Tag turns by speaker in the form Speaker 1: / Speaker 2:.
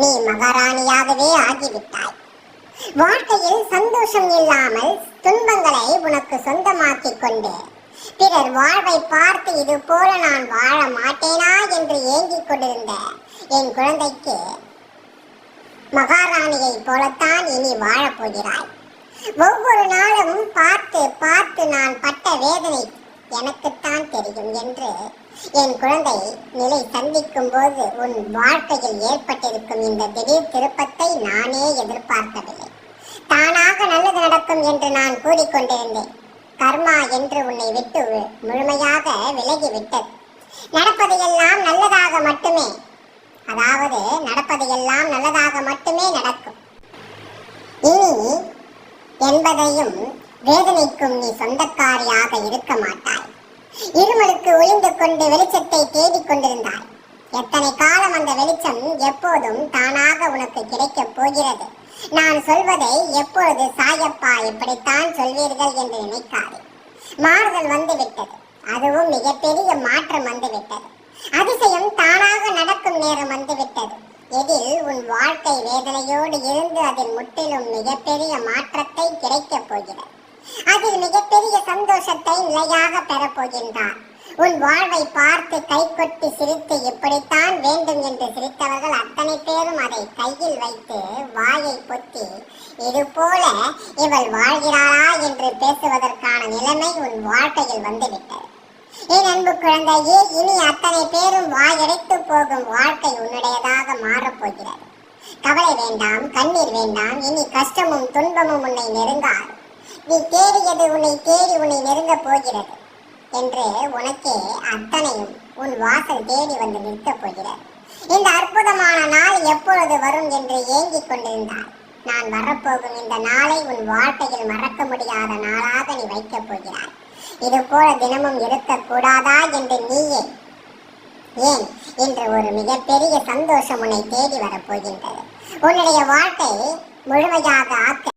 Speaker 1: நீ மகாராணியாகவே ஆகிவிட்டாய். வாழ்க்கையில் சந்தோஷம் இல்லாமல் துன்பங்களை உனக்கு சொந்தமாக்கிக் கொண்டு. பிறர் வாழ்வை பார்த்து இது போல நான் வாழ மாட்டேனா என்று ஏங்கிக் கொண்டிருந்த என் குழந்தைக்கு மகாராணியை போலத்தான் இனி வாழப் போகிறாய். ஒவ்வொரு நாளும் பார்த்து பார்த்து நான் பட்ட வேதனை எனக்குத்தான் தெரியும் என்று என் குழந்தை நிலை சந்திக்கும் போது உன் வாழ்க்கையில் ஏற்பட்டிருக்கும் இந்த திடீர் திருப்பத்தை நானே எதிர்பார்க்கவில்லை. தானாக நல்லது நடக்கும் என்று நான் கூறிக்கொண்டிருந்தேன். கர்மா என்று உன்னை விட்டு முழுமையாக விலகி விட்டது நடப்பதையெல்லாம் நல்லதாக மட்டுமே. அதாவது நடப்பதையெல்லாம் நல்லதாக மட்டுமே நடக்கும். இனி என்பதையும் வேதனைக்கும் நீ சொந்தக்காரியாக இருக்க மாட்டாய். இருமலுக்கு ஒளிந்து கொண்டு வெளிச்சத்தை தேடிக் கொண்டிருந்தாய் எத்தனை காலம் அந்த வெளிச்சம் எப்போதும் தானாக உனக்கு கிடைக்கப் போகிறது? நான் சொல்வதை எப்பொழுது சாயப்பா இப்படித்தான் சொல்வீர்கள் என்று நினைக்காதே. மாறுதல் வந்துவிட்டது. அதுவும் மிகப்பெரிய மாற்றம் வந்துவிட்டது. அதிசயம் தானாக நடக்கும் நேரம் வந்துவிட்டது. எதில் உன் வாழ்க்கை வேதனையோடு இருந்து அதில் முற்றிலும் மிகப்பெரிய மாற்றத்தை கிடைக்கப் போகிறது? அதில் மிகப்பெரிய சந்தோஷத்தை நிலையாக பெறப்போகின்றார் உன் வாழ்வை பார்த்து கைகொட்டி சிரித்து இப்படித்தான் வேண்டும் என்று சிரித்தவர்கள் அத்தனை பேரும் அதை கையில் வைத்து வாயை பொத்தி இது போல இவள் வாழ்கிறாளா? என்று பேசுவதற்கான நிலைமை உன் வாழ்க்கையில் வந்துவிட்டது. என் அன்பு குழந்தையே இனி அத்தனை பேரும் வாயடைத்து போகும் வாழ்க்கை உன்னுடையதாக மாறப்போகிறது கவலை வேண்டாம் கண்ணீர் வேண்டாம் இனி கஷ்டமும் துன்பமும் உன்னை நெருங்காது. நீ தேடியது உன்னை தேடி உன்னை நெருங்க போகிறது என்று உனக்கே அத்தனையும் உன் வாசல் தேடி வந்து நிற்கப் போகிறார். இந்த அற்புதமான நாள் எப்பொழுது வரும் என்று ஏங்கிக் கொண்டிருந்தாய். நான் வரப்போகும் இந்த நாளை உன் வாழ்க்கையில் மறக்க முடியாத நாளாக நீ வைக்கப் போகிறாய். இது போல தினமும் இருக்கக்கூடாதா என்று நீயே ஏன் இன்று ஒரு மிகப்பெரிய சந்தோஷம் உன்னை தேடி வரப்போகின்றது உன்னுடைய வாழ்க்கை முழுமையாக ஆக்க